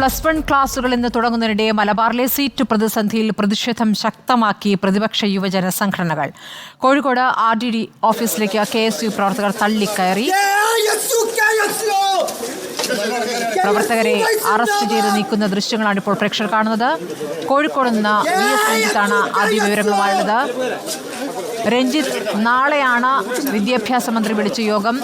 Plus one ക്ലാസുകൾ ഇന്ന് തുടങ്ങുന്നതിനിടെ മലബാറിലെ സീറ്റ് പ്രതിസന്ധിയിൽ പ്രതിഷേധം ശക്തമാക്കി പ്രതിപക്ഷ യുവജന സംഘടനകൾ. കോഴിക്കോട് ആർ ഡി ഡി ഓഫീസിലേക്ക് കെ എസ് യു പ്രവർത്തകർ തള്ളിക്കയറി. പ്രവർത്തകരെ അറസ്റ്റ് ചെയ്ത് നീക്കുന്ന ദൃശ്യങ്ങളാണ് ഇപ്പോൾ പ്രേക്ഷകർ കാണുന്നത്. കോഴിക്കോട് നിന്ന് വി എസ് രഞ്ജിത്താണ് ആദ്യ വിവരങ്ങളുമായുള്ളത് രഞ്ജിത്ത് നാളെയാണ് വിദ്യാഭ്യാസ മന്ത്രി വിളിച്ച യോഗം.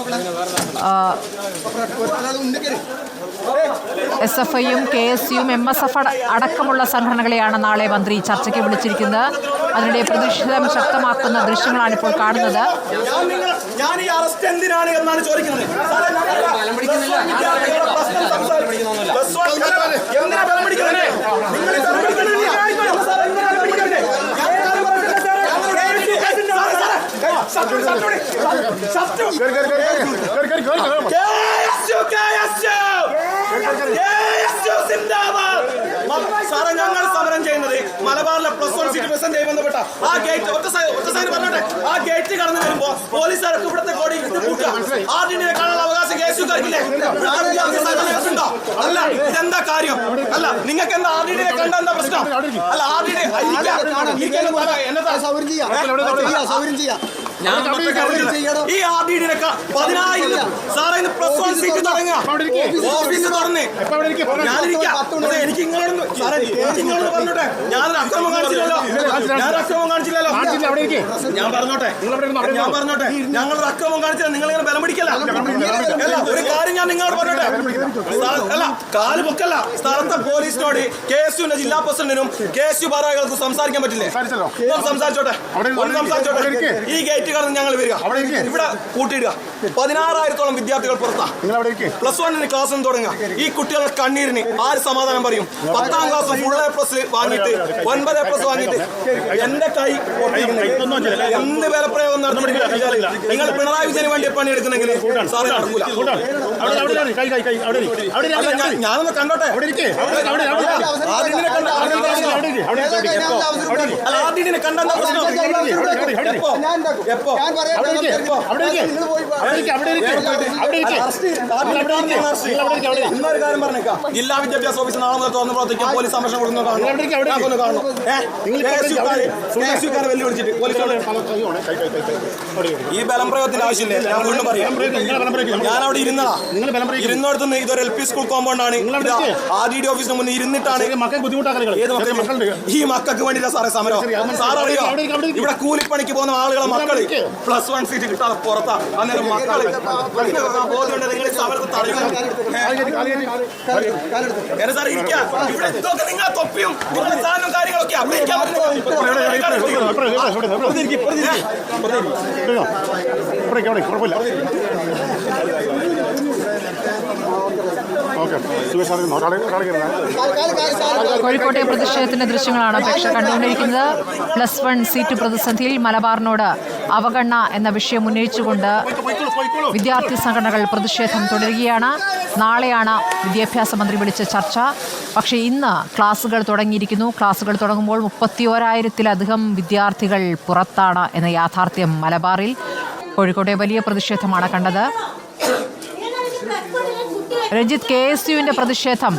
എസ് എഫ് ഐയും കെ എസ് യുവും എം എസ് എഫ് അടക്കമുള്ള സംഘടനകളെയാണ് നാളെ മന്ത്രി ചർച്ചയ്ക്ക് വിളിച്ചിരിക്കുന്നത്. അതിനിടെ പ്രതിഷേധം ശക്തമാക്കുന്ന ദൃശ്യങ്ങളാണ് ഇപ്പോൾ കാണുന്നത്. ഞാൻ ഈ അറസ്റ്റ് എന്തിനാണ് എന്നാണ് ചോദിക്കുന്നത്. എന്തിനാ ബലം പിടിക്കുന്നത്? നിങ്ങൾ ബലം പിടിക്കുന്നത്? ഞാൻ ആരും പറഞ്ഞിട്ടില്ല സാറേ. സാറേ, സാറേ, ഷർട്ട് ഇട്, ഷർട്ട് ഇട്. ഷർട്ട് ഇട്. KSU, KSU. KSU സിന്ദാബാദ്. മ- സാറേ ഞങ്ങൾ സമരം ചെയ്യുന്നത് മലബാറിലെ പ്ലസ് വൺ സീറ്റ് ബസ് ബന്ധപ്പെട്ട ആ ഗേറ്റ് ഒറ്റ ഒറ്റ സൈഡ് പറഞ്ഞോട്ടെ. ആ ഗേറ്റ് കടന്നു വരുമ്പോ പോലീസുകാർക്ക് ഇവിടുത്തെ കോടി ആദ്യം കാണാനുള്ള അവകാശം കേസുകാർക്കില്ലേ ഉണ്ടോ? അല്ല ഇതെന്താ കാര്യം? അല്ല നിങ്ങൾക്ക് എന്താ ആദ്യം കണ്ട എന്താ പ്രശ്നം? അല്ല ആദ്യം എന്നതാ സൗകര്യം ചെയ്യാം, സൗകര്യം ചെയ്യാം. ഈ ആദ്യം പതിനായിരം സാറേ ഇന്ന് പ്ലസ് വൺ സീറ്റ് തുടങ്ങുക ഓഫീസ് തുറന്നേ ഞാനിരിക്കാം അതെ, എനിക്ക് ഇങ്ങളോട് സാറേ എനിക്ക് ഇങ്ങളോട് പറഞ്ഞോട്ടെ. ഞാനൊരു അക്രമം കാണിച്ചില്ലല്ലോ. ഞാനൊരു അക്രമം കാണിച്ചില്ലല്ലോ. ഞാൻ പറഞ്ഞോട്ടെ. ഞാൻ പറഞ്ഞോട്ടെ. ഞങ്ങളൊരു അക്രമം കാണിച്ചില്ല. നിങ്ങൾ ഇങ്ങനെ ബലം പിടിക്കല്ല അല്ല ഒരു കാര്യം ഞാൻ നിങ്ങളോട് പറഞ്ഞോട്ടെ. അല്ല കാൽ പൊക്കല്ല. സ്ഥലത്തെ പോലീസിനോട് കെ എസ് യുവിന്റെ ജില്ലാ പ്രസിഡന്റിനും കെ എസ് യു ഭാരവാഹികൾക്കും സംസാരിക്കാൻ പറ്റില്ലേ? സംസാരിച്ചോട്ടെ. സംസാരിച്ചോട്ടെ. ഈ ഗേറ്റ് കടന്ന് ഞങ്ങൾ വരിക ഇവിടെ കൂട്ടിയിടുക പതിനാറായിരത്തോളം വിദ്യാർത്ഥികൾ പുറത്താ പ്ലസ് വണ്ണിന് ക്ലാസ് തുടങ്ങുക ഈ കുട്ടികളുടെ കണ്ണീരിന് ആര് സമാധാനം പറയും പത്താം ക്ലാസ് ഫുൾ എ പ്ലസ് വാങ്ങിയിട്ട് ഒൻപത് എ പ്ലസ് വാങ്ങിയിട്ട് എന്റെ കൈ. എന്ത് വിലപ്രയോഗം നടന്നിട്ടില്ല നിങ്ങൾ പിണറായി വിജയന് വേണ്ടി പണിയെടുക്കുന്നെങ്കിൽ സാറ് നടക്കൂല ഞാനൊന്ന് കണ്ടോട്ടെ ആദ്യത്തിനെ കണ്ട അല്ല ആദ്യത്തിനെ കണ്ട എന്താ പ്രശ്നം ഇന്നൊരു കാര്യം പറഞ്ഞേക്കാം. ജില്ലാ വിദ്യാഭ്യാസ ഓഫീസ് നാളെ മുതൽ തുറന്ന് പ്രവർത്തിക്കാൻ പോലീസ് സംരക്ഷണം കൊടുക്കുന്നു കാണുന്നു. വെല്ലുവിളിച്ചിട്ട് ഈ ബലം പ്രയോഗത്തിന്റെ ആവശ്യമില്ലേ. ഞാൻ വീണ്ടും പറയാം. ഞാൻ അവിടെ ഇരുന്നതാ. ഇരുന്നോടത്തുനിന്ന് ഇതൊരു എൽ പി സ്കൂൾ കോമ്പൗണ്ട് ആണ്. ആർ ഡി ഡി ഓഫീസിന് മുന്നിൽ ഇരുന്നിട്ടാണ് ഈ മക്കൾക്ക് വേണ്ടിയിട്ടാ സാറേ സമരം. സാർ അറിയോ ഇവിടെ കൂലിപ്പണിക്ക് പോകുന്ന ആളുകളെ പ്ലസ് വൺ സീറ്റ് കിട്ടാതെ പുറത്താ അന്നേരം മക്കളെ ബോധ്യമുണ്ട് നിങ്ങൾ ഈ സമരത്തെ തടയുന്നു എന്നെ സാർ ഇരിക്കാം ഇവിടെ ഇതൊക്കെ നിങ്ങളെ തൊപ്പിയും നിങ്ങളുടെ സാധനവും കാര്യങ്ങളൊക്കെ കുഴപ്പമില്ല കോഴിക്കോട്ടെ പ്രതിഷേധത്തിന്റെ ദൃശ്യങ്ങളാണ് പ്രേക്ഷകർ കണ്ടുകൊണ്ടിരിക്കുന്നത്. പ്ലസ് വൺ സീറ്റ് പ്രതിസന്ധിയിൽ മലബാറിനോട് അവഗണന എന്ന വിഷയം ഉന്നയിച്ചുകൊണ്ട് വിദ്യാർത്ഥി സംഘടനകൾ പ്രതിഷേധം തുടരുകയാണ്. നാളെയാണ് വിദ്യാഭ്യാസ മന്ത്രി വിളിച്ച ചർച്ച. പക്ഷേ ഇന്ന് ക്ലാസുകൾ തുടങ്ങിയിരിക്കുന്നു. ക്ലാസുകൾ തുടങ്ങുമ്പോൾ മുപ്പത്തി ഓരായിരത്തിലധികം വിദ്യാർത്ഥികൾ പുറത്താണ് എന്ന യാഥാർത്ഥ്യം മലബാറിൽ. കോഴിക്കോട്ടെ വലിയ പ്രതിഷേധമാണ് കണ്ടത്. രഞ്ജിത്ത് കെ എസ് യുവിന്റെ പ്രതിഷേധം.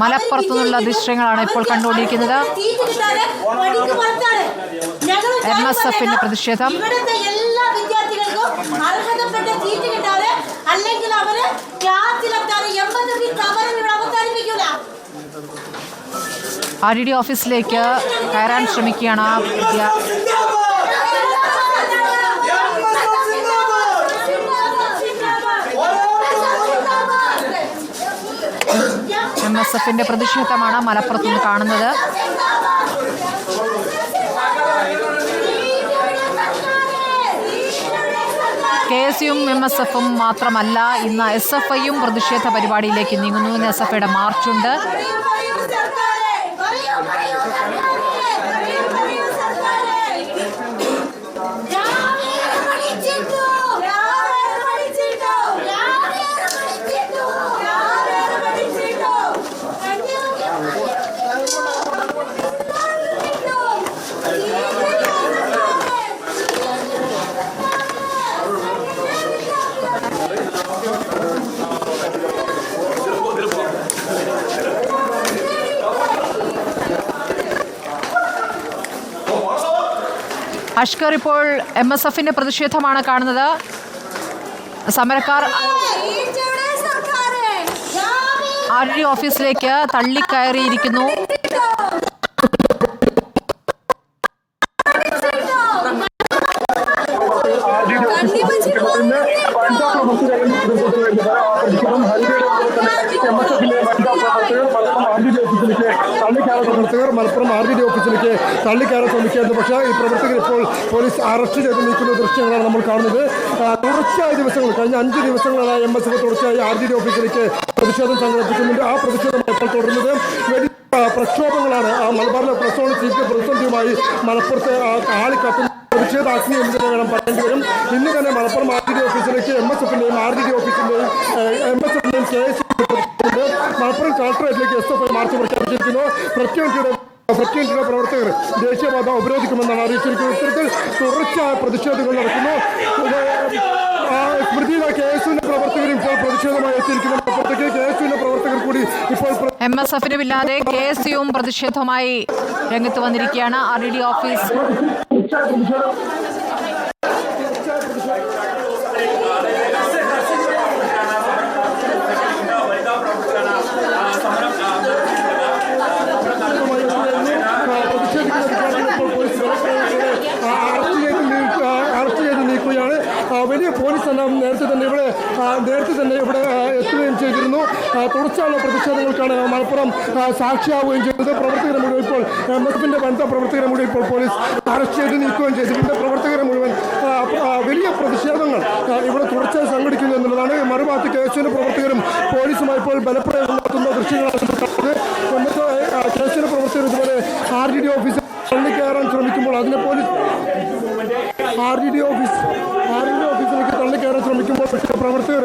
മലപ്പുറത്തു നിന്നുള്ള ദൃശ്യങ്ങളാണ് ഇപ്പോൾ കണ്ടുകൊണ്ടിരിക്കുന്നത്. എം എസ് എഫിന്റെ പ്രതിഷേധം. അർഹതപ്പെട്ട അല്ലെങ്കിൽ അവർ ക്ലാസ്സിലെത്താതെ എൺപത് മിനിറ്റ് സമരം ഇവിടെ അവസാനിപ്പിക്കൂല ആർ ഡി ഡി ഓഫീസിലേക്ക് കയറാൻ ശ്രമിക്കുകയാണ് എം എസ് എഫിന്റെ പ്രതിഷേധമാണ് മലപ്പുറത്ത് നിന്ന് കാണുന്നത്. യുവും എം എസ് എഫും മാത്രമല്ല ഇന്ന് എസ് എഫ് ഐയും പ്രതിഷേധ പരിപാടിയിലേക്ക് നീങ്ങുന്നു. എസ് എഫ് ഐയുടെ മാർച്ചുണ്ട്. അഷ്കർ ഇപ്പോൾ എം എസ് എഫിന്റെ പ്രതിഷേധമാണ് കാണുന്നത്. സമരക്കാർ ആർ ഡി ഓഫീസിലേക്ക് തള്ളിക്കയറിയിരിക്കുന്നു. പ്രവർത്തകർ മലപ്പുറം ആർ ഡി ഡി ഓഫീസിലേക്ക് തള്ളിക്കയറാൻ ശ്രമിക്കുകയായിരുന്നു. പക്ഷേ ഈ പ്രവർത്തകർ ഇപ്പോൾ പോലീസ് അറസ്റ്റ് ചെയ്ത് നീക്കുന്ന ദൃശ്യങ്ങളാണ് നമ്മൾ കാണുന്നത്. തുടർച്ചയായ ദിവസങ്ങൾ കഴിഞ്ഞ അഞ്ച് ദിവസങ്ങളായി എം എസ് എഫ് തുടർച്ചയായി ആർ ഡി ഡി ഓഫീസിലേക്ക് പ്രതിഷേധം സംഘടിപ്പിക്കുന്നുണ്ട്. ആ പ്രതിഷേധം ഇപ്പോൾ തുടരുന്നത് പ്രക്ഷോഭങ്ങളാണ്. ആ മലബാറിലെ പ്രസ് വൺ സീറ്റ് പ്രതിസന്ധിയുമായി മലപ്പുറത്ത് ആളിക്കത്തുന്ന പ്രതിഷേധാഗ്നി എന്ന് തന്നെ വേണം പറയേണ്ടി വരും. ഇന്ന് തന്നെ മലപ്പുറം ആർ ഡി ഡി ഓഫീസിലേക്ക് എം എസ് എഫിന്റെയും ആർ ഡി ഡി ഓഫീസിന്റെയും എം എസ് എഫിന്റെയും കെ എസ് മലപ്പുറം കളക്ടറേറ്റിലേക്ക് എസ് എഫ് ഐ മാർച്ച് പ്രഖ്യാപിച്ചിരിക്കുന്നു. പ്രത്യേകിച്ച് പ്രത്യേകിച്ചുള്ള പ്രവർത്തകർ ദേശീയപാത ഉപരോധിക്കുമെന്നാണ് അറിയിച്ചിരിക്കുന്നത്. ഇത്തരത്തിൽ തുടർച്ചയായ പ്രതിഷേധങ്ങൾ നടക്കുന്നു. സ്മൃതിയിലെ കെ എസ് യുവിന്റെ പ്രവർത്തകരും ഇപ്പോൾ പ്രതിഷേധമായി എത്തിയിരിക്കുന്നു. അപ്പുറത്തേക്ക് കെ എസ് യുവിന്റെ പ്രവർത്തകർ കൂടി ഇപ്പോൾ എം എസ് കെ എസ് യുവും പ്രതിഷേധവുമായി രംഗത്ത് വന്നിരിക്കുകയാണ്. ആർ ഡി ഓഫീസ് പ്രതിഷേധിക്കുന്ന വിദ്യാർത്ഥികൾ ഇപ്പോൾ പോലീസ് ബലപ്രയോഗത്തിലൂടെ ആ അറസ്റ്റ് ചെയ്ത് നീക്കുക അറസ്റ്റ് ചെയ്ത് നീക്കുകയാണ് ആ, വലിയ പോലീസ് എല്ലാം നേരത്തെ തന്നെ ഇവിടെ നേരത്തെ തന്നെ ഇവിടെ എത്തുകയും ചെയ്തിരുന്നു. തുടർച്ചയുള്ള പ്രതിഷേധങ്ങൾക്കാണ് മലപ്പുറം സാക്ഷിയാവുകയും ചെയ്തത്. പ്രവർത്തകരെ മുഴുവൻ ഇപ്പോൾ എം എസ് എഫിന്റെ വനിതാ പ്രവർത്തകരെ മുഴുവൻ ഇപ്പോൾ പോലീസ് അറസ്റ്റ് ചെയ്ത് നീക്കുകയും ചെയ്തു. ഇതിന്റെ പ്രവർത്തകരെ മുഴുവൻ വലിയ പ്രതിഷേധങ്ങൾ ഇവിടെ തുടർച്ചയായി സംഘടിക്കുന്നു എന്നുള്ളതാണ്. മറുഭാഗത്ത് കെ എസ് പ്രവർത്തകരും പോലീസുമായി ഇപ്പോൾ ബലപ്രയോഗം നടത്തുന്ന ദൃശ്യങ്ങളാണ് കെ എസ് പ്രവർത്തകർ ഇതുപോലെ ആർ ഡി ഡി ഓഫീസിൽ കയറാൻ ശ്രമിക്കുമ്പോൾ അതിനെ police R D D office R D D തള്ളിക്കയറാൻ ശ്രമിക്കുമ്പോൾ പക്ഷേ പ്രവർത്തകർ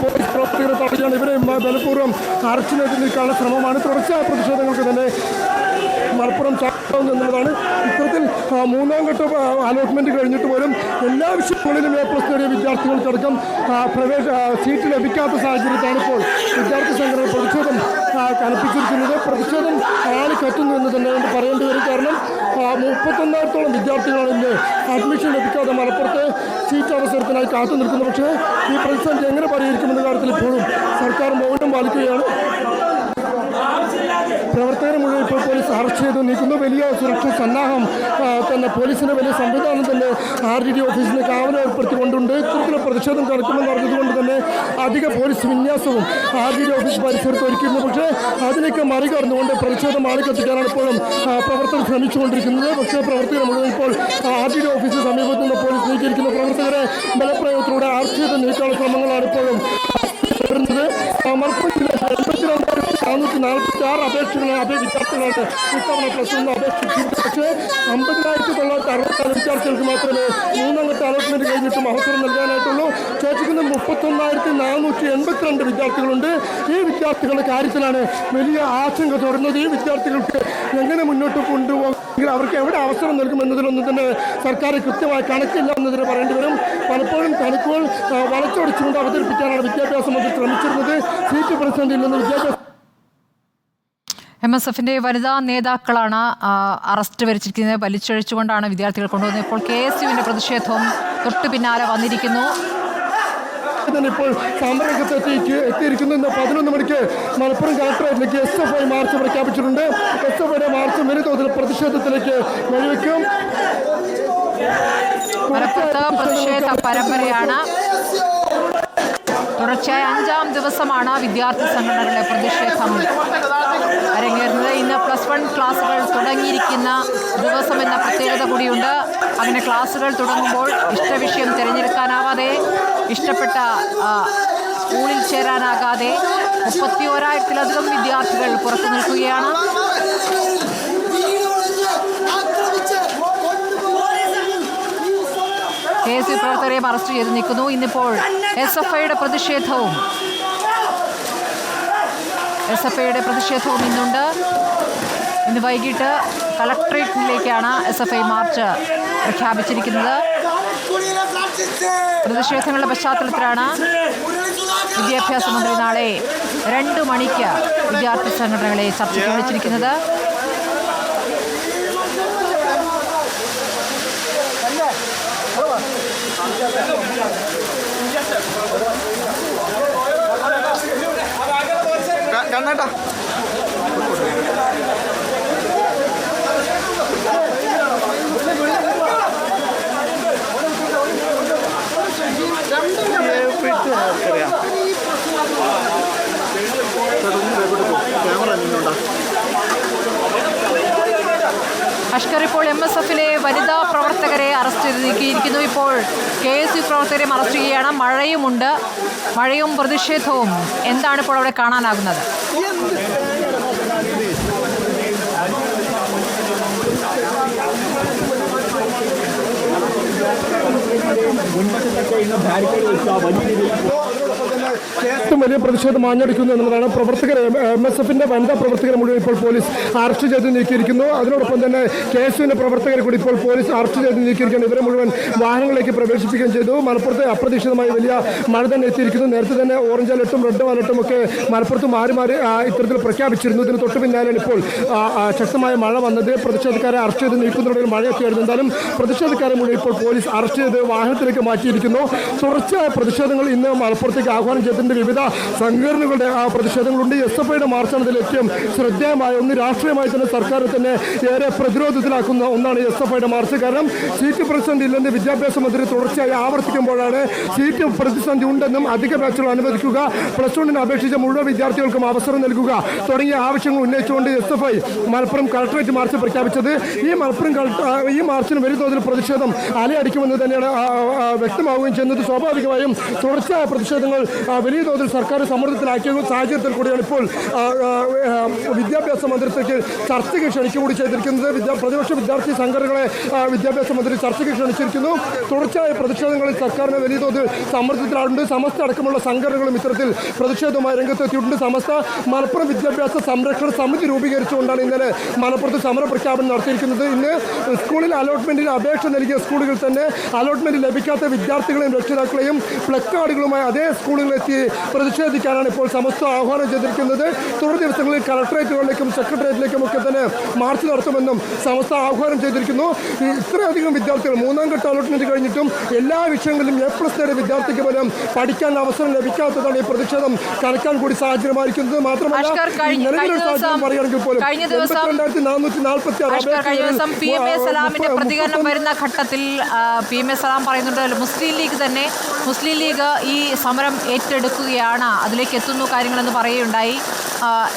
പോലീസ് പ്രവർത്തകരെ തള്ളിയാണ്. ഇവരെ ബലപൂർവം അറസ്റ്റിലേക്ക് നീക്കാനുള്ള ശ്രമമാണ്. തുടർച്ചയായ പ്രതിഷേധങ്ങൾക്ക് തന്നെ മലപ്പുറം എന്നുള്ളതാണ് ഇത്തരത്തിൽ മൂന്നാം ഘട്ട അലോട്ട്മെന്റ് കഴിഞ്ഞിട്ട് പോലും എല്ലാ വിഷയങ്ങളിലും എ പ്ലസ് നേടിയ വിദ്യാർത്ഥികൾക്കടക്കം പ്രവേശ സീറ്റ് ലഭിക്കാത്ത സാഹചര്യത്താണ് ഇപ്പോൾ വിദ്യാർത്ഥി സംഘടന പ്രതിഷേധം കനപ്പിച്ചിരിക്കുന്നത്. പ്രതിഷേധം ആളിക്കത്തുന്നു എന്ന് തന്നെ നമുക്ക് പറയേണ്ടി വരും. കാരണം മുപ്പത്തൊന്നായിരത്തോളം വിദ്യാർത്ഥികളാണ് ഇന്ന് അഡ്മിഷൻ ലഭിക്കാതെ മലപ്പുറത്തെ സീറ്റ് അവസരത്തിനായി കാത്തു നിൽക്കുന്നത്. പക്ഷേ ഈ പ്രതിസന്ധി എങ്ങനെ പരിഹരിക്കുമെന്ന കാര്യത്തിൽ ഇപ്പോഴും സർക്കാർ മൗനം പാലിക്കുകയാണ്. പ്രവർത്തകരെ മുഴുവൻ ഇപ്പോൾ പോലീസ് അറസ്റ്റ് ചെയ്ത്. നീക്കുന്നു വലിയ സുരക്ഷാ സന്നാഹം തന്നെ പോലീസിന്റെ വലിയ സംവിധാനം തന്നെ ആർ ഡി ഡി ഓഫീസിന് കാവൽ ഏർപ്പെടുത്തിക്കൊണ്ടുണ്ട്. ഇത്തരത്തിലുള്ള പ്രതിഷേധം നടക്കുമെന്ന് അറിഞ്ഞതുകൊണ്ട് തന്നെ അധിക പോലീസ് വിന്യാസവും ആർ ഡി ഡി ഓഫീസ് പരിസരത്ത് ഒരുക്കിയിരുന്നു. പക്ഷേ അതിലേക്ക് മറികടന്നുകൊണ്ട് പ്രതിഷേധം ആളിക്കത്തിക്കാനാണ് ഇപ്പോഴും പ്രവർത്തകർ ശ്രമിച്ചുകൊണ്ടിരിക്കുന്നത്. പക്ഷേ പ്രവർത്തകരെ മുഴുവൻ ഇപ്പോൾ ആർ ഡി ഡി ഓഫീസിന് സമീപത്ത് നിന്ന് പോലീസ് നീക്കിയിരിക്കുന്ന. പ്രവർത്തകരെ ബലപ്രയോഗത്തിലൂടെ ചെയ്ത് നീക്കാനുള്ള ശ്രമങ്ങളാണ് ഇപ്പോഴും മലപ്പുറം ജില്ലയിൽ നാനൂറ്റി നാൽപ്പത്തി ആറ് അപേക്ഷകളാണ് അപേ വിദ്യാർത്ഥികളാണ് ഇത്തവണ പ്ലസ് വൺ അപേക്ഷിച്ചിരുന്നത് പക്ഷേ അമ്പതിനായിരത്തി തൊള്ളായിരത്തി അറുപത്താറ് വിദ്യാർത്ഥികൾക്ക് മാത്രമേ മൂന്നംഗത്തെ അലോട്ട്മെന്റ് കഴിഞ്ഞിട്ടും അവസരം നൽകാനായിട്ടുള്ളൂ. ശേഷിക്കുന്ന മുപ്പത്തൊന്നായിരത്തി നാനൂറ്റി എൺപത്തിരണ്ട് വിദ്യാർത്ഥികളുണ്ട്. ഈ വിദ്യാർത്ഥികളുടെ കാര്യത്തിലാണ് വലിയ ആശങ്ക തുടരുന്നത്. ഈ വിദ്യാർത്ഥികൾക്ക് എങ്ങനെ മുന്നോട്ട് കൊണ്ടുപോകും? അവർക്ക് എവിടെ അവസരം നൽകുമെന്നതിലൊന്നും തന്നെ സർക്കാർ കൃത്യമായി കണക്കില്ല എന്നതിന് പറയേണ്ടി വരും. പലപ്പോഴും കണക്കുകൾ വളച്ചൊടിച്ചുകൊണ്ട് അവതരിപ്പിക്കാനാണ് വിദ്യാഭ്യാസ മന്ത്രി ശ്രമിച്ചിരുന്നത്. സീറ്റ് പ്രതിസന്ധിയിൽ നിന്ന് വിദ്യാഭ്യാസ എം എസ് എഫിന്റെ വനിതാ നേതാക്കളാണ് അറസ്റ്റ് വരിച്ചിരിക്കുന്നത്. വലിച്ചൊഴിച്ചുകൊണ്ടാണ് വിദ്യാർത്ഥികൾ കൊണ്ടുവന്നത്. ഇപ്പോൾ കെ എസ് യുവിന്റെ പ്രതിഷേധവും തൊട്ടു പിന്നാലെ വന്നിരിക്കുന്നു. തന്നെ ഇപ്പോൾ സമരംഗത്ത് എത്തി എത്തിയിരിക്കുന്നു. ഇന്ന് പതിനൊന്ന് മണിക്ക് മലപ്പുറം കളക്ടറേറ്റിലേക്ക് എസ് എഫ് ഐ മാർച്ച് പ്രഖ്യാപിച്ചിട്ടുണ്ട്. എസ് എഫ് ഐയുടെ മാർച്ച് വലിയ പ്രതിഷേധത്തിലേക്ക് വഴിവെക്കും. മലപ്പുറത്ത് പ്രതിഷേധ പരമ്പരയാണ്. തുടർച്ചയായ അഞ്ചാം ദിവസമാണ് വിദ്യാർത്ഥി സംഘടനകളുടെ പ്രതിഷേധം അരങ്ങേറുന്നത്. ഇന്ന് പ്ലസ് വൺ ക്ലാസ്സുകൾ തുടങ്ങിയിരിക്കുന്ന ദിവസം എന്ന പ്രത്യേകത കൂടിയുണ്ട്. അങ്ങനെ ക്ലാസ്സുകൾ തുടങ്ങുമ്പോൾ ഇഷ്ടവിഷയം തിരഞ്ഞെടുക്കാനാവാതെ ഇഷ്ടപ്പെട്ട സ്കൂളിൽ ചേരാനാകാതെ മുപ്പത്തി ഓരായിരത്തിലധികം വിദ്യാർത്ഥികൾ പുറത്തു നിൽക്കുകയാണ്. കെ എസ് യു പ്രവർത്തകരെയും അറസ്റ്റ് ചെയ്ത് നിൽക്കുന്നു. ഇന്നിപ്പോൾ എസ് എഫ് ഐയുടെ പ്രതിഷേധവും എസ് എഫ് ഐയുടെ പ്രതിഷേധവും ഇന്നുണ്ട്. ഇന്ന് വൈകിട്ട് കളക്ട്രേറ്റിലേക്കാണ് എസ് എഫ് ഐ മാർച്ച് പ്രഖ്യാപിച്ചിരിക്കുന്നത്. പ്രതിഷേധങ്ങളുടെ പശ്ചാത്തലത്തിലാണ് വിദ്യാഭ്യാസ മന്ത്രി നാളെ രണ്ട് മണിക്ക് വിദ്യാർത്ഥി സംഘടനകളെ ചർച്ചയ്ക്ക് വിളിച്ചിരിക്കുന്നത് കണ്ണേട്ടാ അഷ്കർ ഇപ്പോൾ എം എസ് എഫിലെ വനിതാ പ്രവർത്തകരെ അറസ്റ്റ് ചെയ്ത് നീക്കിയിരിക്കുന്നു ഇപ്പോൾ കെ എസ് യു പ്രവർത്തകരെയും അറസ്റ്റ് ചെയ്യുകയാണ്. മഴയുമുണ്ട്. മഴയും പ്രതിഷേധവും. എന്താണ് ഇപ്പോൾ അവിടെ കാണാനാകുന്നത്? ഏറ്റവും വലിയ പ്രതിഷേധം ആഞ്ഞടിക്കുന്നു എന്നുള്ളതാണ് പ്രവർത്തകർ എം എസ് എഫിന്റെ വനിതാ പ്രവർത്തകരെ മുഴുവൻ ഇപ്പോൾ പോലീസ് അറസ്റ്റ് ചെയ്ത് നീക്കിയിരിക്കുന്നു. അതിനോടൊപ്പം തന്നെ കെ എസ് യുവിന്റെ പ്രവർത്തകരെ കൂടി ഇപ്പോൾ പോലീസ് അറസ്റ്റ് ചെയ്ത് നീക്കിയിരിക്കുന്നു ഇവരെ മുഴുവൻ വാഹനങ്ങളിലേക്ക് പ്രവേശിപ്പിക്കുകയും ചെയ്തു. മലപ്പുറത്ത് അപ്രതീക്ഷിതമായി വലിയ മഴ തന്നെ എത്തിയിരിക്കുന്നു. നേരത്തെ തന്നെ ഓറഞ്ച് അലർട്ടും റെഡ് അലർട്ടും ഒക്കെ മലപ്പുറത്ത് മാറി മാറി ഇത്തരത്തിൽ പ്രഖ്യാപിച്ചിരുന്നു. ഇതിന് തൊട്ട് പിന്നാലെയാണ് ഇപ്പോൾ ശക്തമായ മഴ വന്നത്. പ്രതിഷേധക്കാരെ അറസ്റ്റ് ചെയ്ത് നീക്കുന്നതിനിടയിൽ മഴയൊക്കെയായിരുന്നു. എന്തായാലും പ്രതിഷേധക്കാരെ മുഴുവൻ ഇപ്പോൾ പോലീസ് അറസ്റ്റ് ചെയ്ത് വാഹനത്തിലേക്ക് മാറ്റിയിരിക്കുന്നു. തുടർച്ചയായ പ്രതിഷേധങ്ങൾ ഇന്ന് മലപ്പുറത്തേക്ക് ആഹ്വാനം ചെയ്തിട്ടുണ്ട് വിവിധ സംഘടനകളുടെ ആ പ്രതിഷേധങ്ങളുണ്ട്. എസ് എഫ് ഐയുടെ മാർച്ചാണ് ഇതിൽ ഏറ്റവും ശ്രദ്ധേയമായ ഒന്ന്. രാഷ്ട്രീയമായി തന്നെ സർക്കാർ തന്നെ ഏറെ പ്രതിരോധത്തിലാക്കുന്ന ഒന്നാണ് എസ് എഫ് ഐയുടെ മാർച്ച്. കാരണം സീറ്റ് പ്രതിസന്ധി ഇല്ലെന്ന് വിദ്യാഭ്യാസ മന്ത്രി തുടർച്ചയായി ആവർത്തിക്കുമ്പോഴാണ് സീറ്റ് പ്രതിസന്ധി ഉണ്ടെന്നും അധിക ബാച്ചുകൾ അനുവദിക്കുക പ്ലസ് വണ്ണിന് അപേക്ഷിച്ച മുഴുവൻ വിദ്യാർത്ഥികൾക്കും അവസരം നൽകുക തുടങ്ങിയ ആവശ്യങ്ങൾ ഉന്നയിച്ചുകൊണ്ട് S F I Malappuram collectorate march പ്രഖ്യാപിച്ചത്. ഈ മലപ്പുറം ഈ മാർച്ചിന് വലിയ തോതിൽ പ്രതിഷേധം അലയടിക്കുമെന്ന് തന്നെയാണ് വ്യക്തമാവുകയും ചെയ്യുന്നത് സ്വാഭാവികമായും തുടർച്ചയായ പ്രതിഷേധങ്ങൾ വലിയ തോതിൽ സർക്കാർ സമ്മർദ്ദത്തിലാക്കിയ സാഹചര്യത്തിൽ കൂടിയാണ് ഇപ്പോൾ വിദ്യാഭ്യാസ മന്ത്രിക്ക് ചർച്ചയ്ക്ക് ക്ഷണിച്ചുകൂടി കൂടി ചെയ്തിരിക്കുന്നത്. പ്രതിപക്ഷ വിദ്യാർത്ഥി സംഘടനകളെ വിദ്യാഭ്യാസ മന്ത്രി ചർച്ചയ്ക്ക് ക്ഷണിച്ചിരിക്കുന്നു. തുടർച്ചയായ പ്രതിഷേധങ്ങളിൽ സർക്കാരിന് വലിയ തോതിൽ സമ്മർദ്ദത്തിലായിട്ടുണ്ട് സമസ്ത അടക്കമുള്ള സംഘടനകളും ഇത്തരത്തിൽ പ്രതിഷേധവുമായി രംഗത്തെത്തിയിട്ടുണ്ട്. സമസ്ത മലപ്പുറം വിദ്യാഭ്യാസ സംരക്ഷണ സമിതി രൂപീകരിച്ചുകൊണ്ടാണ് ഇന്നലെ മലപ്പുറത്ത് സമര പ്രഖ്യാപനം നടത്തിയിരിക്കുന്നത്. ഇന്ന് സ്കൂളിൽ അലോട്ട്മെന്റിന് അപേക്ഷ നൽകിയ സ്കൂളുകൾ തന്നെ അലോട്ട്മെന്റ് ലഭിക്കാത്ത വിദ്യാർത്ഥികളെയും രക്ഷിതാക്കളെയും പ്ലക്കാർഡുകളുമായി അതേ സ്കൂളുകളിലെത്തി പ്രതിഷേധിക്കാനാണ് ഇപ്പോൾ സമസ്ത ആഹ്വാനം ചെയ്തിരിക്കുന്നത്. തുടർ ദിവസങ്ങളിൽ കളക്ടറേറ്റുകളിലേക്കും സെക്രട്ടേറിയറ്റിലേക്കും ഒക്കെ തന്നെ മാർച്ച് നടത്തുമെന്നും സമസ്ത ആഹ്വാനം ചെയ്തിരിക്കുന്നു. ഇത്രയധികം വിദ്യാർത്ഥികൾ മൂന്നാം ഘട്ട അലോട്ട്മെന്റ് കഴിഞ്ഞിട്ടും എല്ലാ വിഷയങ്ങളിലും എ പ്ലസ് നേടിയ വിദ്യാർത്ഥിക്ക് പോലും പഠിക്കാൻ അവസരം ലഭിക്കാത്തതാണ് ഈ പ്രതിഷേധം. കലക്കാൻ കൂടി സാഹചര്യമായിരിക്കുന്നത് മാത്രമല്ല നിലവിലെ സാഹചര്യം പറയുകയാണെങ്കിൽ പോലും എൺപത്തിരണ്ടായിരത്തി നാനൂറ്റി നാൽപ്പത്തി ആറ് പ്രതികരണം വരുന്ന ഘട്ടത്തിൽ പി എം എ സലാം പറയുന്നുണ്ട്. മുസ്ലിം ലീഗ് തന്നെ മുസ്ലിം ലീഗ് ഈ സമരം ഏറ്റെടുക്കുകയാണ്. അതിലേക്ക് എത്തുന്നു കാര്യങ്ങളെന്ന് പറയുകയുണ്ടായി.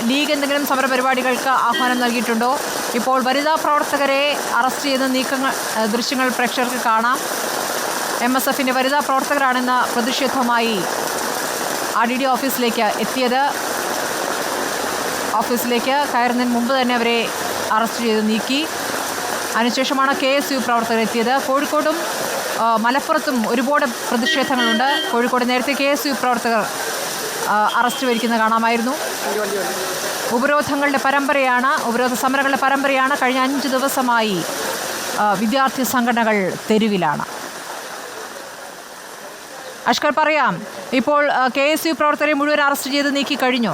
ലീഗ് എന്തെങ്കിലും സമര പരിപാടികൾക്ക് ആഹ്വാനം നൽകിയിട്ടുണ്ടോ? ഇപ്പോൾ വനിതാ പ്രവർത്തകരെ അറസ്റ്റ് ചെയ്ത നീക്കങ്ങൾ ദൃശ്യങ്ങൾ പ്രേക്ഷകർക്ക് കാണാം. എം എസ് എഫിന്റെ വനിതാ പ്രവർത്തകരാണെന്ന പ്രതിഷേധവുമായി ആർ ഡി ഡി ഓഫീസിലേക്ക് എത്തിയത്. ഓഫീസിലേക്ക് കയറുന്നതിന് മുമ്പ് തന്നെ അവരെ അറസ്റ്റ് ചെയ്ത് നീക്കി. അതിനുശേഷമാണ് കെ എസ് യു പ്രവർത്തകർ എത്തിയത്. കോഴിക്കോടും മലപ്പുറത്തും ഒരുപാട് പ്രതിഷേധങ്ങളുണ്ട്. കോഴിക്കോട് നേരത്തെ കെ എസ് യു പ്രവർത്തകർ അറസ്റ്റ് വരിക്കുന്നത് കാണാമായിരുന്നു. ഉപരോധങ്ങളുടെ പരമ്പരയാണ് ഉപരോധ സമരങ്ങളുടെ പരമ്പരയാണ്. കഴിഞ്ഞ അഞ്ച് ദിവസമായി വിദ്യാർത്ഥി സംഘടനകൾ തെരുവിലാണ്. അഷ്കർ പറയാം. ഇപ്പോൾ കെ എസ് യു പ്രവർത്തകരെ മുഴുവൻ അറസ്റ്റ് ചെയ്ത് നീക്കി കഴിഞ്ഞു.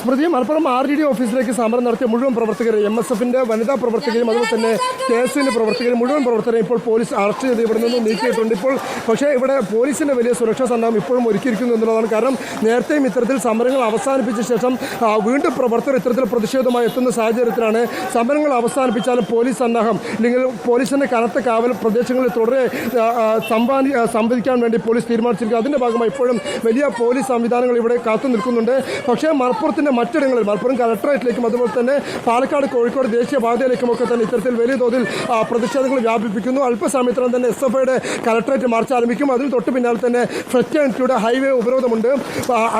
സ്മൃതി മലപ്പുറം ആർ ഡി ഡി ഓഫീസിലേക്ക് സമരം നടത്തിയ മുഴുവൻ പ്രവർത്തകരെ എം എസ് എഫിന്റെ വനിതാ പ്രവർത്തകരും അതുപോലെ തന്നെ കെ എസ് യുവിന്റെ പ്രവർത്തകരും മുഴുവൻ പ്രവർത്തകരെയും ഇപ്പോൾ പോലീസ് അറസ്റ്റ് ചെയ്ത് ഇവിടെ നിന്ന് നീക്കിയിട്ടുണ്ട്. ഇപ്പോൾ പക്ഷേ ഇവിടെ പോലീസിന്റെ വലിയ സുരക്ഷാ സന്നാഹം ഇപ്പോഴും ഒരുക്കിയിരിക്കുന്നു എന്നുള്ളതാണ് കാരണം നേരത്തെയും ഇത്തരത്തിൽ സമരങ്ങൾ അവസാനിപ്പിച്ച ശേഷം വീണ്ടും പ്രവർത്തകർ ഇത്തരത്തിൽ പ്രതിഷേധമായി എത്തുന്ന സാഹചര്യത്തിലാണ് സമരങ്ങൾ അവസാനിപ്പിച്ചാലും പോലീസ് സന്നാഹം അല്ലെങ്കിൽ പോലീസിന്റെ കനത്ത കാവൽ പ്രദേശങ്ങളിൽ തുടരെ സമ്പാദി സംവദിക്കാൻ വേണ്ടി പോലീസ് തീരുമാനിച്ചിരിക്കുന്നു. അതിന്റെ ഭാഗമായി ഇപ്പോഴും വലിയ പോലീസ് സംവിധാനങ്ങൾ ഇവിടെ കാത്തു നിൽക്കുന്നുണ്ട്. പക്ഷേ മലപ്പുറത്തിന്റെ മറ്റിടങ്ങളിൽ മലപ്പുറം കലക്ടറേറ്റിലേക്കും അതുപോലെ തന്നെ പാലക്കാട് കോഴിക്കോട് ദേശീയപാതയിലേക്കും ഒക്കെ തന്നെ ഇത്തരത്തിൽ വലിയ തോതിൽ പ്രതിഷേധങ്ങൾ വ്യാപിപ്പിക്കുന്നു. അല്പസമയത്തിനും തന്നെ എസ് എഫ് ഐയുടെ കലക്ടറേറ്റ് മാർച്ച് ആരംഭിക്കും. അതിന് തൊട്ട് പിന്നാലെ തന്നെ ഫ്രസ്റ്റേണിറ്റിയുടെ ഹൈവേ ഉപരോധമുണ്ട്.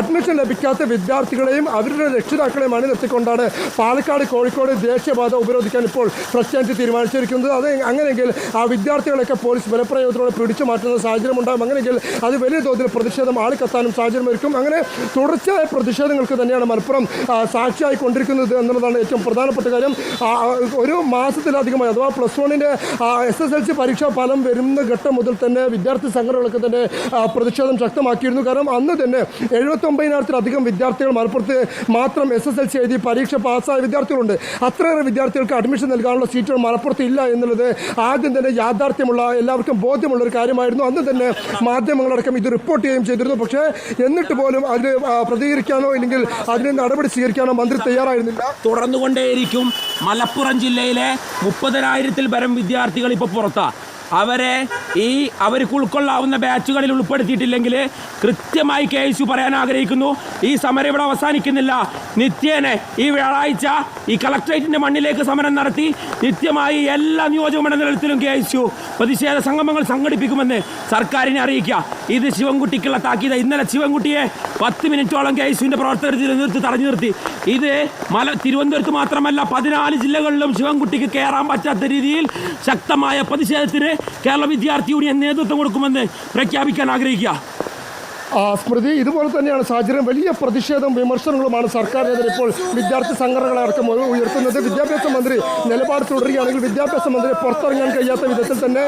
അഡ്മിഷൻ ലഭിക്കാത്ത വിദ്യാർത്ഥികളെയും അവരുടെ രക്ഷിതാക്കളെയും അണിനിർത്തിക്കൊണ്ടാണ് പാലക്കാട് കോഴിക്കോട് ദേശീയപാത ഉപരോധിക്കാൻ ഇപ്പോൾ പ്രസിഡന്റ് തീരുമാനിച്ചിരിക്കുന്നത്. അത് അങ്ങനെയെങ്കിൽ ആ വിദ്യാർത്ഥികളെയൊക്കെ പോലീസ് ബലപ്രയോഗത്തിലൂടെ പിടിച്ചു മാറ്റുന്ന സാഹചര്യം ഉണ്ടാകും അങ്ങനെയെങ്കിൽ അത് വലിയ തോതിൽ പ്രതിഷേധം ആളിക്കത്താനും സാഹചര്യം ഒരുക്കും. അങ്ങനെ തുടർച്ചയായ പ്രതിഷേധങ്ങൾക്ക് തന്നെയാണ് മലപ്പുറം സാക്ഷിയായി കൊണ്ടിരിക്കുന്നത് എന്നുള്ളതാണ് ഏറ്റവും പ്രധാനപ്പെട്ട കാര്യം. ഒരു മാസത്തിലധികമായി അഥവാ പ്ലസ് വണ്ണിന്റെ എസ് എസ് എൽ സി പരീക്ഷാ ഫലം വരുന്ന ഘട്ടം മുതൽ തന്നെ വിദ്യാർത്ഥി സംഘടനകളൊക്കെ തന്നെ പ്രതിഷേധം ശക്തമാക്കിയിരുന്നു. കാരണം അന്ന് തന്നെ എഴുപത്തൊമ്പതിനായിരത്തിലധികം വിദ്യാർത്ഥികൾ മലപ്പുറത്ത് മാത്രം എസ് എസ് എൽ സി എഴുതി പരീക്ഷ പാസ്സായ വിദ്യാർത്ഥികളുണ്ട്. അത്രയേറെ വിദ്യാർത്ഥികൾക്ക് അഡ്മിഷൻ നൽകാനുള്ള സീറ്റുകൾ മലപ്പുറത്ത് ഇല്ല എന്നുള്ളത് ആദ്യം തന്നെ യാഥാർത്ഥ്യമുള്ള എല്ലാവർക്കും ബോധ്യമുള്ള ഒരു കാര്യമായിരുന്നു. അന്ന് തന്നെ മാധ്യമങ്ങളടക്കം ഇത് റിപ്പോർട്ട് ചെയ്യുകയും ചെയ്തിരുന്നു. പക്ഷേ എന്നിട്ട് പോലും അതിന് പ്രതികരിക്കാനോ ഇല്ലെങ്കിൽ അതിന് നടപടി സ്വീകരിക്കാനോ മന്ത്രി തയ്യാറായിരുന്നില്ല. തുടർന്നുകൊണ്ടേയിരിക്കും മലപ്പുറം ജില്ലയിലെ മുപ്പതിനായിരത്തിൽ പരം വിദ്യാർത്ഥികൾ ഇപ്പോൾ പുറത്താ. അവരെ ഈ അവർക്ക് ഉൾക്കൊള്ളാവുന്ന ബാച്ചുകളിൽ ഉൾപ്പെടുത്തിയിട്ടില്ലെങ്കിൽ കൃത്യമായി കെ യു പറയാൻ ആഗ്രഹിക്കുന്നു. ഈ സമരം ഇവിടെ അവസാനിക്കുന്നില്ല. നിത്യേനെ ഈ വ്യാഴാഴ്ച ഈ കളക്ട്രേറ്റിന്റെ മണ്ണിലേക്ക് സമരം നടത്തി നിത്യമായി എല്ലാ നിയോജക മണ്ഡലത്തിലും കെ പ്രതിഷേധ സംഗമങ്ങൾ സംഘടിപ്പിക്കുമെന്ന് സർക്കാരിനെ അറിയിക്കുക. ഇത് ശിവൻകുട്ടിക്കുള്ള താക്കീത. ഇന്നലെ ശിവൻകുട്ടിയെ പത്ത് മിനിറ്റോളം കെ പ്രവർത്തനത്തിൽ നിർത്തി തടഞ്ഞു നിർത്തി. ഇത് മല തിരുവനന്തപുരത്ത് മാത്രമല്ല പതിനാല് ജില്ലകളിലും ശിവൻകുട്ടിക്ക് കയറാൻ പറ്റാത്ത രീതിയിൽ ശക്തമായ പ്രതിഷേധത്തിന് കേരള വിദ്യാർത്ഥി യൂണിയൻ നേതൃത്വം കൊടുക്കുമെന്ന് പ്രഖ്യാപിക്കാൻ ആഗ്രഹിക്കുക. സ്മൃതി ഇതുപോലെ തന്നെയാണ് സാഹചര്യം. വലിയ പ്രതിഷേധം വിമർശനങ്ങളുമാണ് സർക്കാരിനെതിരെ ഇപ്പോൾ വിദ്യാർത്ഥി സംഘടനകളെ അടക്കം ഉയർത്തുന്നത്. വിദ്യാഭ്യാസ മന്ത്രി നിലപാട് തുടരുകയാണെങ്കിൽ വിദ്യാഭ്യാസ മന്ത്രി പുറത്തിറങ്ങാൻ കഴിയാത്ത വിധത്തിൽ തന്നെ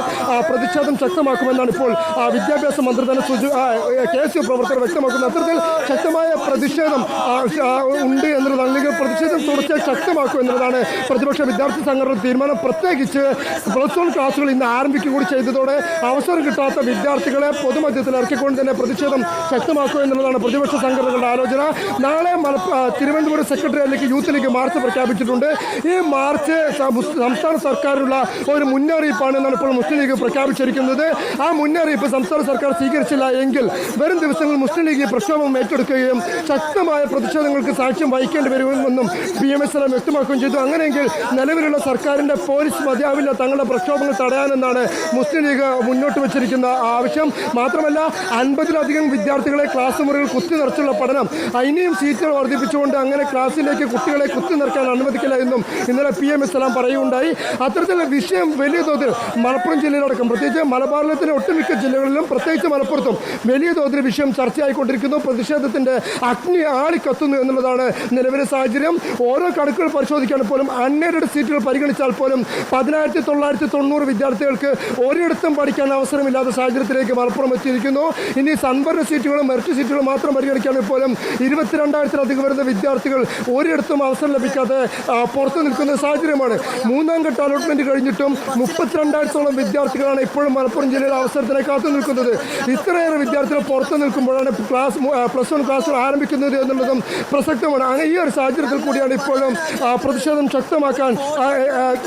പ്രതിഷേധം ശക്തമാക്കുമെന്നാണ് ഇപ്പോൾ വിദ്യാഭ്യാസ മന്ത്രി തന്നെ സുജു കെ എസ് യു പ്രവർത്തകർ വ്യക്തമാക്കുന്നത് അത്തരത്തിൽ ശക്തമായ പ്രതിഷേധം ഉണ്ട് എന്നുള്ളതാണ് അല്ലെങ്കിൽ പ്രതിഷേധം തുടർച്ചയായി ശക്തമാക്കും എന്നുള്ളതാണ് പ്രതിപക്ഷ വിദ്യാർത്ഥി സംഘടന തീരുമാനം. പ്രത്യേകിച്ച് പ്ലസ് വൺ ക്ലാസ്സുകൾ ഇന്ന് ആരംഭിക്കുക കൂടി ചെയ്തതോടെ അവസരം കിട്ടാത്ത വിദ്യാർത്ഥികളെ പൊതുമധ്യത്തിൽ ഇറക്കിക്കൊണ്ട് തന്നെ പ്രതിഷേധം ശക്തമാക്കുക എന്നുള്ളതാണ് പ്രതിപക്ഷ സംഘടനകളുടെ ആലോചന. നാളെ തിരുവനന്തപുരം സെക്രട്ടേറിയറ്റിലേക്ക് യൂത്ത് ലീഗ് മാർച്ച് പ്രഖ്യാപിച്ചിട്ടുണ്ട്. ഈ മാർച്ച് സംസ്ഥാന സർക്കാരിനുള്ള ഒരു മുന്നറിയിപ്പാണ് എന്നാണ് ഇപ്പോൾ മുസ്ലിം ലീഗ് പ്രഖ്യാപിച്ചിരിക്കുന്നത്. ആ മുന്നറിയിപ്പ് സംസ്ഥാന സർക്കാർ സ്വീകരിച്ചില്ല എങ്കിൽ വരും ദിവസങ്ങളിൽ മുസ്ലിം ലീഗ് പ്രക്ഷോഭം ഏറ്റെടുക്കുകയും ശക്തമായ പ്രതിഷേധങ്ങൾക്ക് സാക്ഷ്യം വഹിക്കേണ്ടി വരുമെന്നും പി എം എസ് എല്ലാം വ്യക്തമാക്കുകയും ചെയ്തു. അങ്ങനെയെങ്കിൽ നിലവിലുള്ള സർക്കാരിന്റെ പോലീസ് മതിയാവില്ല തങ്ങളുടെ പ്രക്ഷോഭങ്ങൾ തടയാനെന്നാണ് മുസ്ലിം ലീഗ് മുന്നോട്ട് വച്ചിരിക്കുന്ന ആവശ്യം. മാത്രമല്ല അൻപതിലധികം വിദ്യാർത്ഥികളെ ക്ലാസ് മുറികൾ കുത്തി നിറച്ചുള്ള പഠനം അതിനെയും സീറ്റുകൾ വർദ്ധിപ്പിച്ചുകൊണ്ട് അങ്ങനെ ക്ലാസ്സിലേക്ക് കുട്ടികളെ കുത്തി നിറക്കാൻ അനുവദിക്കില്ല എന്നും ഇന്നലെ പി എം എല്ലാം പറയുകയുണ്ടായി. അത്തരത്തിലുള്ള വിഷയം വലിയ തോതിൽ മലപ്പുറം ജില്ലയിലടക്കം പ്രത്യേകിച്ച് മലബാറിലത്തിലെ ഒട്ടുമിക്ക ജില്ലകളിലും പ്രത്യേകിച്ച് മലപ്പുറത്തും വലിയ തോതിൽ വിഷയം ചർച്ചയായിക്കൊണ്ടിരിക്കുന്നു. പ്രതിഷേധത്തിന്റെ അഗ്നി ആളിക്കത്തുന്നു എന്നുള്ളതാണ് നിലവിലെ സാഹചര്യം. ഓരോ കണക്കുകൾ പരിശോധിക്കാൻ പോലും അൺഎയ്ഡഡ് സീറ്റുകൾ പരിഗണിച്ചാൽ പോലും പതിനായിരത്തി തൊള്ളായിരത്തി തൊണ്ണൂറ് വിദ്യാർത്ഥികൾക്ക് ഒരിടത്തും പഠിക്കാൻ അവസരമില്ലാത്ത സാഹചര്യത്തിലേക്ക് മലപ്പുറം എത്തിയിരിക്കുന്നു. ഇനി സൺബർണ സീറ്റുകളും മെറിറ്റ് സീറ്റുകളും മാത്രം പരിഗണിക്കുകയാണെങ്കിൽ പോലും ഇരുപത്തിരണ്ടായിരത്തിലധികം വരുന്ന വിദ്യാർത്ഥികൾ ഒരിടത്തും അവസരം ലഭിക്കാതെ പുറത്തു നിൽക്കുന്ന സാഹചര്യമാണ്. മൂന്നാം ഘട്ട അലോട്ട്മെന്റ് കഴിഞ്ഞിട്ടും മുപ്പത്തിരണ്ടായിരത്തോളം വിദ്യാർത്ഥികളാണ് ഇപ്പോഴും മലപ്പുറം ജില്ലയിൽ അവസരത്തിനായി കാത്തു നിൽക്കുന്നത്. ഇത്രയേറെ വിദ്യാർത്ഥികൾ പുറത്തു നിൽക്കുമ്പോഴാണ് ക്ലാസ് പ്ലസ് വൺ ക്ലാസ്സുകൾ ആരംഭിക്കുന്നത് എന്നുള്ളതും പ്രസക്തമാണ്. അങ്ങനെ ഈ ഒരു സാഹചര്യത്തിൽ കൂടിയാണ് ഇപ്പോഴും പ്രതിഷേധം ശക്തമാക്കാൻ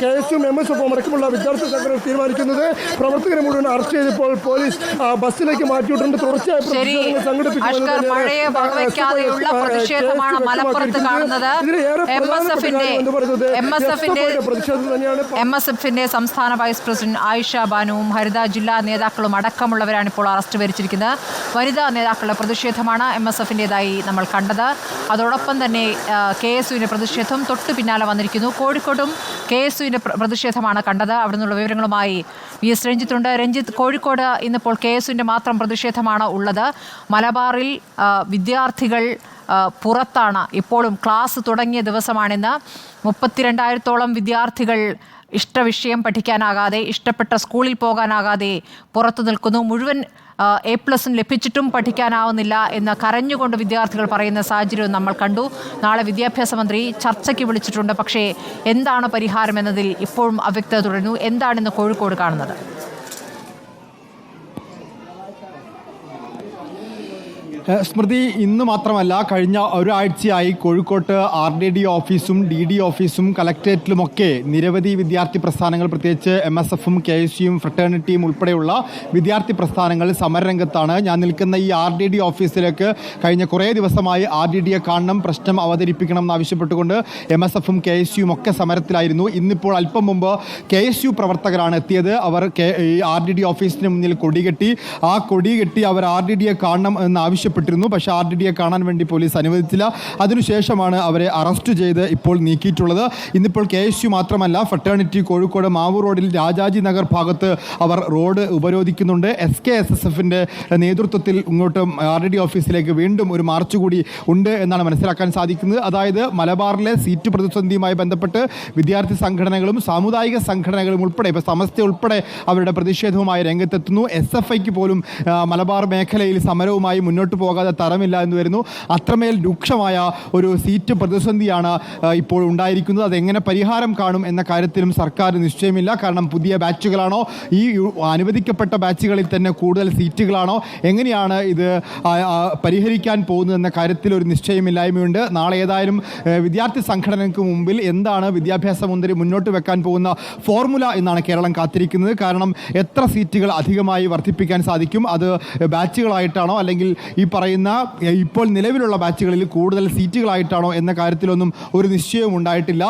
K S U M S F അടക്കമുള്ള വിദ്യാർത്ഥി സംഘടന തീരുമാനിക്കുന്നത്. പ്രവർത്തകരെ മുഴുവൻ അറസ്റ്റ് ചെയ്തപ്പോൾ പോലീസ് ബസ്സിലേക്ക് മാറ്റിയിട്ടുണ്ട്. തുടർച്ചയായി അഷ്കർ തന്നെയാണ്, മഴയെ ആ, വകവയ്ക്കാതെയുള്ള പ്രതിഷേധമാണ് മലപ്പുറത്ത് കാണുന്നത്. എം എസ് എഫിന്റെ എം എസ് എഫിന്റെ എം എസ് എഫിന്റെ സംസ്ഥാന വൈസ് പ്രസിഡന്റ് ആയിഷ ബാനുവും ഹരിത ജില്ലാ നേതാക്കളും അടക്കമുള്ളവരാണ് ഇപ്പോൾ അറസ്റ്റ് വരിച്ചിരിക്കുന്നത്. വനിതാ നേതാക്കളുടെ പ്രതിഷേധമാണ് എം എസ് എഫിന്റെതായി നമ്മൾ കണ്ടത്. അതോടൊപ്പം തന്നെ കെ എസ് യുവിന്റെ പ്രതിഷേധം തൊട്ടു പിന്നാലെ വന്നിരിക്കുന്നു. കോഴിക്കോട്ടും കെ എസ് യുവിന്റെ പ്രതിഷേധമാണ് കണ്ടത്. അവിടെ നിന്നുള്ള വിവരങ്ങളുമായി വി എസ് രഞ്ജിത്തുണ്ട്. രഞ്ജിത്ത് കോഴിക്കോട് ഇന്നിപ്പോൾ കെ എസ് യുവിന്റെ മാത്രം പ്രതിഷേധമാണ് ഉള്ളത്. മലബാറിൽ വിദ്യാർത്ഥികൾ പുറത്താണ്. ഇപ്പോഴും ക്ലാസ് തുടങ്ങിയ ദിവസമാണിന്ന്. മുപ്പത്തിരണ്ടായിരത്തോളം വിദ്യാർത്ഥികൾ ഇഷ്ടവിഷയം പഠിക്കാനാകാതെ ഇഷ്ടപ്പെട്ട സ്കൂളിൽ പോകാനാകാതെ പുറത്തു നിൽക്കുന്നു. മുഴുവൻ എ പ്ലസും ലഭിച്ചിട്ടും പഠിക്കാനാവുന്നില്ല എന്ന് കരഞ്ഞുകൊണ്ട് വിദ്യാർത്ഥികൾ പറയുന്ന സാഹചര്യവും നമ്മൾ കണ്ടു. നാളെ വിദ്യാഭ്യാസ മന്ത്രി ചർച്ചയ്ക്ക് വിളിച്ചിട്ടുണ്ട്. പക്ഷേ എന്താണ് പരിഹാരം എന്നതിൽ ഇപ്പോഴും അവ്യക്തത തുടരുന്നു. എന്താണ് ഇന്ന് കോഴിക്കോട് കാണുന്നത്? സ്മൃതി ഇന്ന് മാത്രമല്ല കഴിഞ്ഞ ഒരാഴ്ചയായി കോഴിക്കോട്ട് ആർ ഡി ഡി ഓഫീസും ഡി ഡി ഓഫീസും കലക്ട്രേറ്റിലുമൊക്കെ നിരവധി വിദ്യാർത്ഥി പ്രസ്ഥാനങ്ങൾ പ്രത്യേകിച്ച് എം എസ് എഫും കെ എസ് യുവും ഫ്രട്ടേണിറ്റിയും ഉൾപ്പെടെയുള്ള വിദ്യാർത്ഥി പ്രസ്ഥാനങ്ങൾ സമരരംഗത്താണ്. ഞാൻ നിൽക്കുന്ന ഈ ആർ ഡി ഡി ഓഫീസിലേക്ക് കഴിഞ്ഞ കുറേ ദിവസമായി ആർ ഡി ഡിയെ കാണണം പ്രശ്നം അവതരിപ്പിക്കണം എന്നാവശ്യപ്പെട്ടുകൊണ്ട് എം എസ് എഫും കെ എസ് യുവും ഒക്കെ സമരത്തിലായിരുന്നു. ഇന്നിപ്പോൾ അല്പം മുമ്പ് കെ എസ് യു പ്രവർത്തകരാണ് എത്തിയത്. അവർ കെ ആർ ഡി ഡി ഓഫീസിന് മുന്നിൽ കൊടികെട്ടി. ആ കൊടി കെട്ടി അവർ ആർ ഡി ഡിയെ കാണണം എന്ന് ആവശ്യപ്പെട്ടു ആവശ്യപ്പെട്ടിരുന്നു പക്ഷേ ആർ ഡി ഡിയെ കാണാൻ വേണ്ടി പോലീസ് അനുവദിച്ചില്ല. അതിനുശേഷമാണ് അവരെ അറസ്റ്റ് ചെയ്ത് ഇപ്പോൾ നീക്കിയിട്ടുള്ളത്. ഇന്നിപ്പോൾ കെ എസ് യു മാത്രമല്ല ഫെറ്റേണിറ്റി കോഴിക്കോട് മാവൂർ റോഡിൽ രാജാജി നഗർ ഭാഗത്ത് അവർ റോഡ് ഉപരോധിക്കുന്നുണ്ട്. എസ് കെ എസ് എസ് എഫിന്റെ നേതൃത്വത്തിൽ ഇങ്ങോട്ട് ആർ ഡി ഡി ഓഫീസിലേക്ക് വീണ്ടും ഒരു മാർച്ച് കൂടി ഉണ്ട് എന്നാണ് മനസ്സിലാക്കാൻ സാധിക്കുന്നത്. അതായത് മലബാറിലെ സീറ്റ് പ്രതിസന്ധിയുമായി ബന്ധപ്പെട്ട് വിദ്യാർത്ഥി സംഘടനകളും സാമുദായിക സംഘടനകളും ഉൾപ്പെടെ ഇപ്പോൾ സമസ്ത ഉൾപ്പെടെ അവരുടെ പ്രതിഷേധവുമായി രംഗത്തെത്തുന്നു. എസ് എഫ് ഐക്ക് പോലും മലബാർ മേഖലയിൽ സമരവുമായി മുന്നോട്ട് പോകാതെ തരമില്ല എന്ന് വരുന്നു. അത്രമേൽ രൂക്ഷമായ ഒരു സീറ്റ് പ്രതിസന്ധിയാണ് ഇപ്പോൾ ഉണ്ടായിരിക്കുന്നത്. അതെങ്ങനെ പരിഹാരം കാണും എന്ന കാര്യത്തിലും സർക്കാർ നിശ്ചയമില്ല. കാരണം പുതിയ ബാച്ചുകളാണോ? ഈ അനുവദിക്കപ്പെട്ട ബാച്ചുകളിൽ തന്നെ കൂടുതൽ സീറ്റുകളാണോ? എങ്ങനെയാണ് ഇത് പരിഹരിക്കാൻ പോകുന്നതെന്ന കാര്യത്തിൽ ഒരു നിശ്ചയമില്ലായ്മയുണ്ട്. നാളെ ഏതായാലും വിദ്യാർത്ഥി സംഘടനയ്ക്ക് മുമ്പിൽ എന്താണ് വിദ്യാഭ്യാസ മന്ത്രി മുന്നോട്ട് വെക്കാൻ പോകുന്ന ഫോർമുല എന്നാണ് കേരളം കാത്തിരിക്കുന്നത്. കാരണം എത്ര സീറ്റുകൾ അധികമായി വർദ്ധിപ്പിക്കാൻ സാധിക്കും? അത് ബാച്ചുകളായിട്ടാണോ? അല്ലെങ്കിൽ ഈ പറയുന്ന ഇപ്പോൾ നിലവിലുള്ള ബാച്ചുകളിൽ കൂടുതൽ സീറ്റുകളായിട്ടാണോ എന്ന കാര്യത്തിലൊന്നും ഒരു നിശ്ചയവും ഉണ്ടായിട്ടില്ല.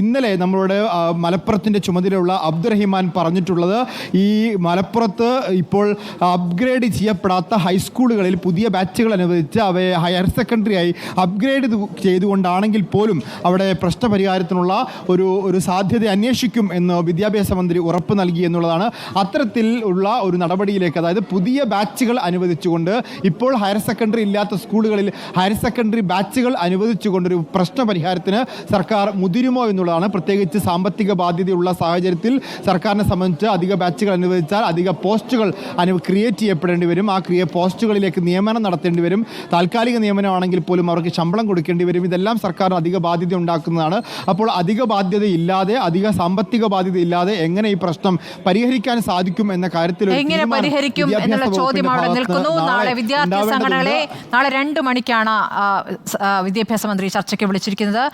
ഇന്നലെ നമ്മളോട് മലപ്പുറത്തിന്റെ ചുമതലയുള്ള അബ്ദുറഹിമാൻ പറഞ്ഞിട്ടുള്ളത് ഈ മലപ്പുറത്ത് ഇപ്പോൾ അപ്ഗ്രേഡ് ചെയ്യപ്പെടാത്ത ഹൈസ്കൂളുകളിൽ പുതിയ ബാച്ചുകൾ അനുവദിച്ച് അവയെ ഹയർ സെക്കൻഡറി ആയി അപ്ഗ്രേഡ് ചെയ്തുകൊണ്ടാണെങ്കിൽ പോലും അവിടെ പ്രശ്നപരിഹാരത്തിനുള്ള ഒരു ഒരു സാധ്യത അന്വേഷിക്കും എന്ന് വിദ്യാഭ്യാസ മന്ത്രി ഉറപ്പ് നൽകി എന്നുള്ളതാണ്. അത്തരത്തിൽ ഉള്ള ഒരു നടപടിയിലേക്ക് അതായത് പുതിയ ബാച്ചുകൾ അനുവദിച്ചുകൊണ്ട് ഇപ്പോൾ ഹയർ സെക്കൻഡറി ഇല്ലാത്ത സ്കൂളുകളിൽ ഹയർ സെക്കൻഡറി ബാച്ചുകൾ അനുവദിച്ചുകൊണ്ടൊരു പ്രശ്ന പരിഹാരത്തിന് സർക്കാർ മുതിരുമോ എന്നുള്ളതാണ്. പ്രത്യേകിച്ച് സാമ്പത്തിക ബാധ്യതയുള്ള സാഹചര്യത്തിൽ സർക്കാരിനെ സംബന്ധിച്ച് അധിക ബാച്ചുകൾ അനുവദിച്ചാൽ അധിക പോസ്റ്റുകൾ അനു ക്രിയേറ്റ് ചെയ്യപ്പെടേണ്ടി വരും. ആ ക്രിയ പോസ്റ്റുകളിലേക്ക് നിയമനം നടത്തേണ്ടി വരും. താൽക്കാലിക നിയമനമാണെങ്കിൽ പോലും അവർക്ക് ശമ്പളം കൊടുക്കേണ്ടി വരും. ഇതെല്ലാം സർക്കാർ അധിക ബാധ്യത ഉണ്ടാക്കുന്നതാണ്. അപ്പോൾ അധിക ബാധ്യത ഇല്ലാതെ അധിക സാമ്പത്തിക ബാധ്യത ഇല്ലാതെ എങ്ങനെ ഈ പ്രശ്നം പരിഹരിക്കാൻ സാധിക്കും എന്ന കാര്യത്തിൽ എങ്ങനെ പരിഹരിക്കും എന്നുള്ള ചോദ്യം അവിടെ നിൽക്കുന്നു. നാളെ വിദ്യാർത്ഥി സംഘടനകളെ നാളെ രണ്ട് മണിക്കാണ് വിദ്യാഭ്യാസ മന്ത്രി ചർച്ചയ്ക്ക് വിളിച്ചിരിക്കുന്നത്.